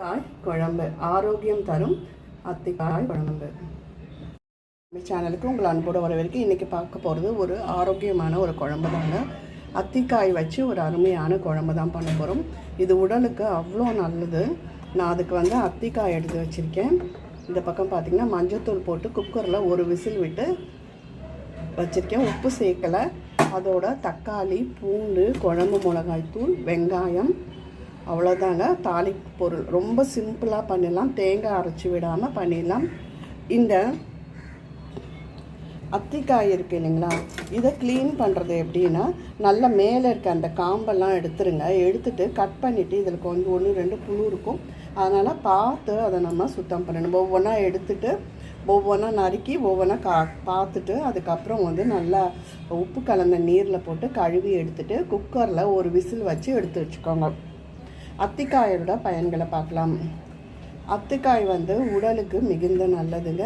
காய் குழம்பு. ஆரோக்கியம் தரும் அத்திக்காய் குழம்பு. நம்ம சேனலுக்கு உங்கள் அன்போடு வரவேற்க இன்றைக்கி பார்க்க போகிறது ஒரு ஆரோக்கியமான ஒரு குழம்பு தாங்க. அத்திக்காய் வச்சு ஒரு அருமையான குழம்பு தான் பண்ண போகிறோம். இது உடலுக்கு அவ்வளோ நல்லது. நான் அதுக்கு வந்து அத்திக்காய் எடுத்து வச்சுருக்கேன். இந்த பக்கம் பார்த்திங்கன்னா மஞ்சத்தூள் போட்டு குக்கரில் ஒரு விசில் விட்டு வச்சுருக்கேன். உப்பு சேர்க்கலை. அதோட தக்காளி பூண்டு குழம்பு மிளகாய் தூள் வெங்காயம் அவ்வளோதாங்க தாளிப்பு பொருள். ரொம்ப சிம்பிளாக பண்ணிடலாம். தேங்காய் அரைச்சி விடாமல் பண்ணிடலாம். இந்த அத்திக்காய் இருக்கு இல்லைங்களா? இதை க்ளீன் பண்ணுறது எப்படின்னா நல்லா மேலே இருக்க அந்த காம்பெல்லாம் எடுத்துருங்க. எடுத்துட்டு கட் பண்ணிவிட்டு இதில் கொஞ்சம் ஒன்று ரெண்டு புழு இருக்கும். அதனால் பார்த்து அதை நம்ம சுத்தம் பண்ணணும். ஒவ்வொன்றா எடுத்துட்டு ஒவ்வொன்றா நறுக்கி ஒவ்வொன்றா கா பார்த்துட்டு அதுக்கப்புறம் வந்து நல்லா உப்பு கலந்த நீரில் போட்டு கழுவி எடுத்துட்டு குக்கரில் ஒரு விசில் வச்சு எடுத்து வச்சுக்கோங்க. அத்திக்காயோட பயன்களை பார்க்கலாம். அத்திக்காய் வந்து உடலுக்கு மிகுந்த நல்லதுங்க.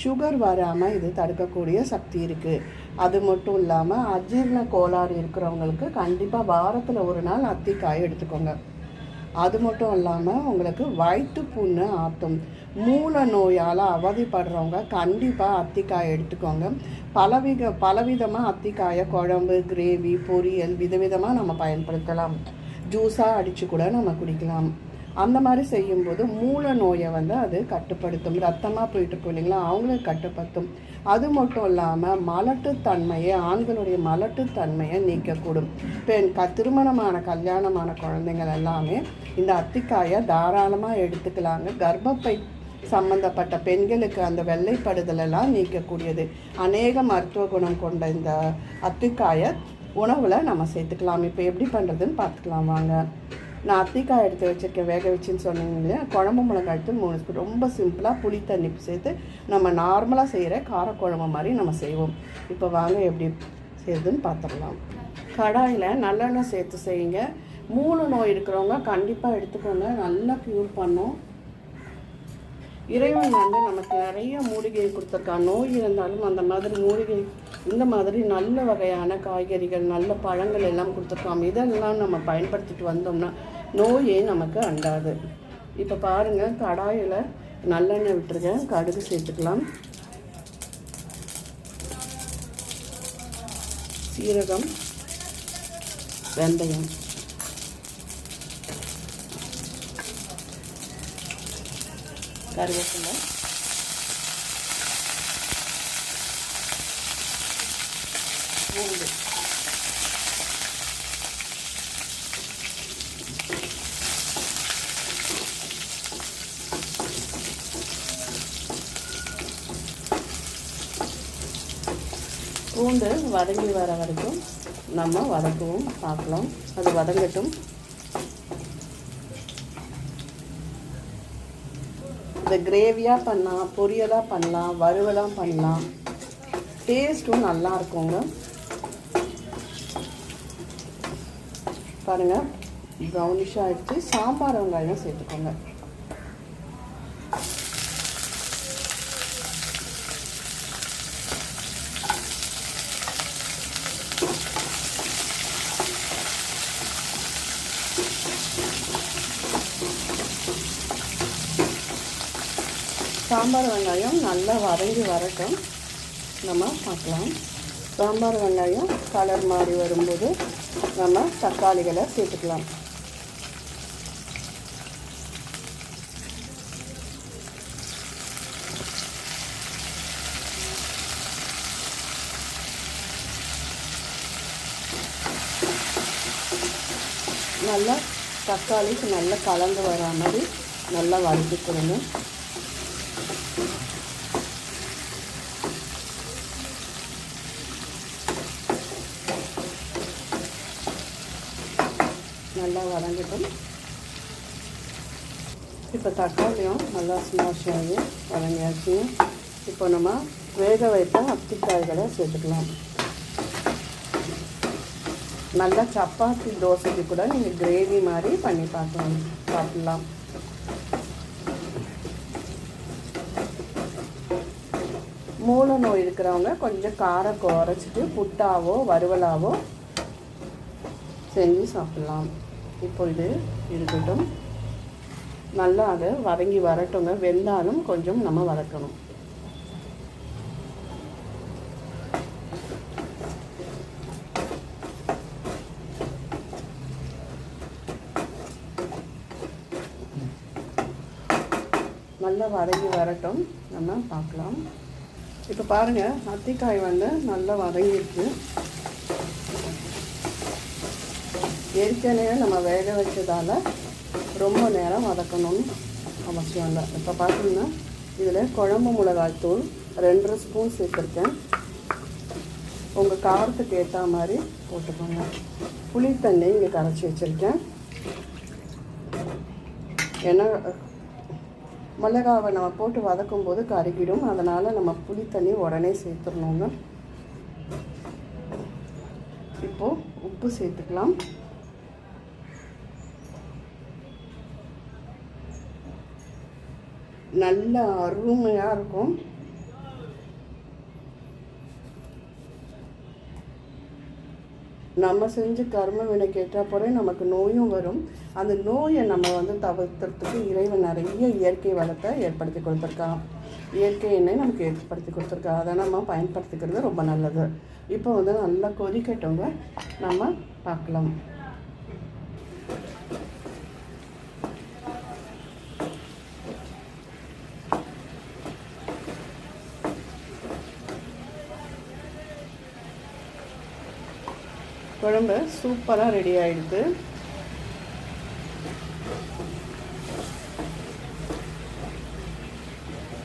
சுகர் வராமல் இது தடுக்கக்கூடிய சக்தி இருக்குது அது மட்டும் இல்லாமல் அஜீரண கோளாறு இருக்கிறவங்களுக்கு கண்டிப்பாக வாரத்தில் ஒரு நாள் அத்திக்காய் எடுத்துக்கோங்க. அது மட்டும் இல்லாமல் உங்களுக்கு வயிற்று புண்ணு ஆட்டும் மூல நோயால் அவதிப்படுறவங்க கண்டிப்பாக அத்திக்காய் எடுத்துக்கோங்க. பலவித பலவிதமாக அத்திக்காயை குழம்பு கிரேவி பொரியல் விதவிதமாக நம்ம பயன்படுத்தலாம். ஜூஸாக அடித்து கூட நம்ம குடிக்கலாம். அந்த மாதிரி செய்யும்போது மூல நோயை வந்து அது கட்டுப்படுத்தும். ரத்தமாக போயிட்டு இருக்கும் இல்லைங்களா? அவங்களுக்கு கட்டுப்படுத்தும். அது மட்டும் இல்லாமல் மலட்டுத்தன்மையை ஆண்களுடைய மலட்டுத்தன்மையை நீக்கக்கூடும். பெண் க திருமணமான கல்யாணமான குழந்தைங்கள் எல்லாமே இந்த அத்திக்காயை தாராளமாக எடுத்துக்கலாங்க. கர்ப்பப்பை சம்பந்தப்பட்ட பெண்களுக்கு அந்த வெள்ளைப்படுதலெல்லாம் நீக்கக்கூடியது. அநேக மருத்துவ குணம் கொண்ட இந்த அத்திக்காயை உணவில் நம்ம சேர்த்துக்கலாம். இப்போ எப்படி பண்ணுறதுன்னு பார்த்துக்கலாம் வாங்க. நான் அத்திக்காய் எடுத்து வச்சுருக்கேன் வேக வச்சுன்னு சொன்னீங்க இல்லையா? குழம்பு மிளகாய் எடுத்து மூணு ஸ்பூன். ரொம்ப சிம்பிளாக புளி தண்ணி சேர்த்து நம்ம நார்மலாக செய்கிற காரக்குழம்பு மாதிரி நம்ம செய்வோம். இப்போ வாங்க எப்படி செய்யுதுன்னு பார்த்துடலாம். கடாயில் நல்லெண்ணெய் சேர்த்து செய்யுங்க. மூணு நோய் இருக்கிறவங்க கண்டிப்பாக எடுத்துக்கோங்க. நல்லா க்யூர் பண்ணும். இறைவன் வந்து நமக்கு நிறைய மூலிகை கொடுத்துருக்கான். நோய் இருந்தாலும் அந்த மாதிரி மூலிகை இந்த மாதிரி நல்ல வகையான காய்கறிகள் நல்ல பழங்கள் எல்லாம் கொடுத்துருக்கான். இதெல்லாம் நம்ம பயன்படுத்திட்டு வந்தோம்னா நோயே நமக்கு அண்டாது. இப்போ பாருங்கள் கடாயில் நல்லெண்ணெய் விட்டுருக்கேன். கடுகு சேர்த்துக்கலாம். சீரகம் வெந்தயம். கருவேப்பிலை. பூண்டு. பூண்டு வதங்கி வர வரைக்கும் நம்ம வதக்குவோம் பார்க்கலாம். அது வதங்கட்டும். இதை கிரேவியாக பண்ணலாம் பொரியலாக பண்ணலாம் வறுவலாம் பண்ணலாம். டேஸ்ட்டும் நல்லா இருக்குங்க. பாருங்கள் ப்ரௌனிஷாக ஆகிடுச்சு சாம்பார் வெங்காயம் சேர்த்துக்கோங்க. சாம்பார் வெங்காயம் நல்லா வதங்கி வரட்டும். நம்ம பார்க்கலாம். சாம்பார் வெங்காயம் கலர் மாறி வரும்போது நம்ம தக்காளிகளை சேர்த்துக்கலாம். நல்லா தக்காளிக்கு நல்லா கலந்து வரா மாதிரி நல்லா வதக்கிக்கணும் நல்லா வதங்கட்டும். இப்போ தக்காளியும் நல்லா ஸ்மாஷ் ஆகி வதங்கியாச்சு. இப்போ நம்ம வேக வைத்த அத்திக்காய்களை சேர்த்துக்கலாம். நல்லா சப்பாத்தி தோசைக்கு கூட நீங்கள் கிரேவி மாதிரி பண்ணி பார்க்கலாம் சாப்பிட்லாம் மூல நோய் இருக்கிறவங்க கொஞ்சம் காரம் குறைச்சிட்டு புட்டாவோ வறுவலாவோ செஞ்சு சாப்பிட்லாம். இப்போ இது இருக்கட்டும். நல்லா அது வதங்கி வரட்டுங்க. வெந்தாலும் கொஞ்சம் நம்ம வதக்கணும். நல்லா வதங்கி வரட்டும். நம்ம பார்க்கலாம். இப்போ பாருங்கள் அத்திக்காய் வந்து நல்லா வதங்கிருக்கு ஏற்கனவே நம்ம வேக வச்சதால் ரொம்ப நேரம் வதக்கணும்னு அவசியம் இல்லை. இப்போ பார்த்தீங்கன்னா இதில் குழம்பு மிளகாய் தூள் ரெண்டரை ஸ்பூன் சேர்த்துருக்கேன். உங்கள் காரத்துக்கு ஏற்ற மாதிரி போட்டுக்கோங்க. புளி தண்ணி இங்கே கரைச்சி வச்சுருக்கேன். ஏன்னா மிளகாவை நம்ம போட்டு வதக்கும் போது கருகிடும். அதனால் நம்ம புளி தண்ணி உடனே சேர்த்துடணுங்க. இப்போது உப்பு சேர்த்துக்கலாம். நல்ல அருமையாக இருக்கும். நம்ம செஞ்சு கர்ம கேட்டால் ஏற்றாப்போலே நமக்கு நோயும் வரும். அந்த நோயை நம்ம வந்து தவிர்த்துறதுக்கு இறைவன் நிறைய இயற்கை வளத்தை ஏற்படுத்தி கொடுத்துருக்கான். இயற்கை எண்ணெய் நமக்கு ஏற்படுத்தி கொடுத்துருக்கா அதை நம்ம பயன்படுத்திக்கிறது ரொம்ப நல்லது. இப்போ வந்து நல்லா கொதிக்கட்டவங்க நம்ம பார்க்கலாம். குழம்பு சூப்பராக ரெடி ஆகிடுது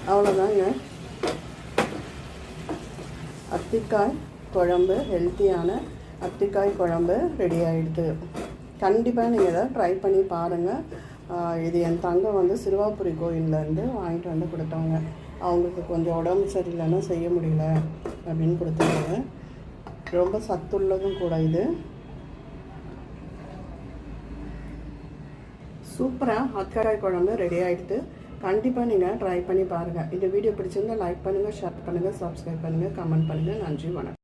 அவ்வளோதாங்க அத்திக்காய் குழம்பு ஹெல்த்தியான அத்திக்காய் குழம்பு ரெடி ஆகிடுது கண்டிப்பாக நீங்கள் இதை ட்ரை பண்ணி பாருங்கள் இது என் தங்கம் வந்து சிறுவாபுரி கோயிலேருந்து வாங்கிட்டு வந்து கொடுத்தாங்க அவங்களுக்கு கொஞ்சம் உடம்பு சரியில்லைன்னா செய்ய முடியல அப்படின்னு கொடுத்தாங்க ரொம்ப சத்துள்ளதும் கூட இது. சூப்பராக அக்கராய் குழம்பு ரெடி ஆகிடுது கண்டிப்பாக நீங்கள் ட்ரை பண்ணி பாருங்கள் இந்த வீடியோ பிடிச்சிருந்தா லைக் பண்ணுங்கள் ஷேர் பண்ணுங்கள் சப்ஸ்கிரைப் பண்ணுங்கள் கமெண்ட் பண்ணுங்கள் நன்றி வணக்கம்.